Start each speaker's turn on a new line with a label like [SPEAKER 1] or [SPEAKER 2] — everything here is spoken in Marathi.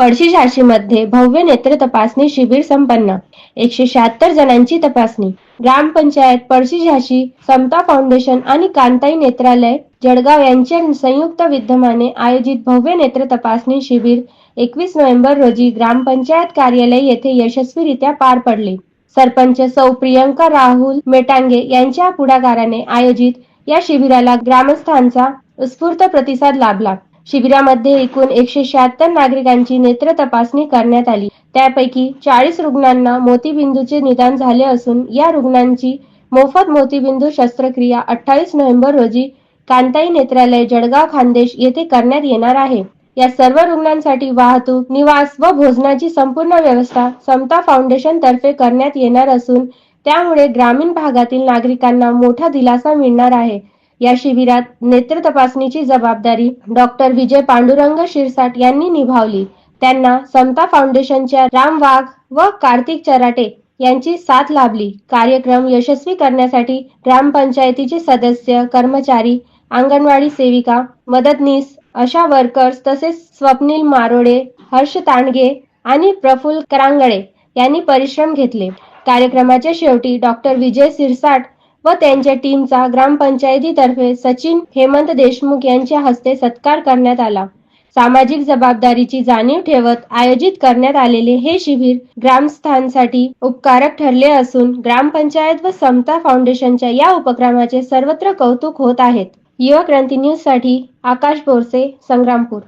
[SPEAKER 1] पळशी झाशीमध्ये भव्य नेत्र तपासणी शिबिर संपन्न. एकशे शहात्तर जणांची तपासणी. ग्रामपंचायत पळशी झाशी समता फाउंडेशन आणि कांताई नेत्रालय जळगाव यांच्या संयुक्त विद्यमाने आयोजित भव्य नेत्र तपासणी शिबिर एकवीस नोव्हेंबर रोजी ग्रामपंचायत कार्यालय येथे यशस्वीरित्या पार पडले. सरपंच सौ प्रियंका राहुल मेटांगे यांच्या पुढाकाराने आयोजित या शिबिराला ग्रामस्थांचा उत्स्फूर्त प्रतिसाद लाभला. शिबिरामध्ये एकूण एकशे शहात्तर नागरिकांची नेत्र तपासणी करण्यात आली. त्यापैकी चाळीस रुग्णांना मोतीबिंदूचे निदान झाले असून या रुग्णांची मोफत मोतीबिंदू शस्त्रक्रिया अठ्ठावीस नोव्हेंबर रोजी कांताई नेत्रालय जळगाव खानदेश येथे करण्यात येणार आहे. या सर्व रुग्णांसाठी वाहतूक निवास व भोजनाची संपूर्ण व्यवस्था समता फाउंडेशन तर्फे करण्यात येणार असून त्यामुळे ग्रामीण भागातील नागरिकांना मोठा दिलासा मिळणार आहे. या शिबिरात नेत्र तपासणीची जबाबदारी डॉक्टर विजय पांडुरंग शिरसाट यांनी निभावली. त्यांना समता फाउंडेशनच्या राम वाघ व कार्तिक चराटे यांची साथ लाभली. कार्यक्रम यशस्वी करण्यासाठी ग्रामपंचायतीचे सदस्य कर्मचारी अंगणवाडी सेविका मदतनीस अशा वर्कर्स तसेच स्वप्नील मारोडे हर्ष तांडगे आणि प्रफुल्ल करांगळे यांनी परिश्रम घेतले. कार्यक्रमाच्या शेवटी डॉक्टर विजय सिरसाट व त्यांच्या टीमचा ग्रामपंचायतीतर्फे सचिन हेमंत देशमुख यांच्या हस्ते सत्कार करण्यात आला. सामाजिक जबाबदारीची जाणीव ठेवत आयोजित करण्यात आलेले हे शिबिर ग्रामस्थांसाठी उपकारक ठरले असून ग्रामपंचायत व समता फाउंडेशनच्या या उपक्रमाचे सर्वत्र कौतुक होत आहेत. युवा क्रांती न्यूजसाठी आकाश बोरसे संग्रामपूर.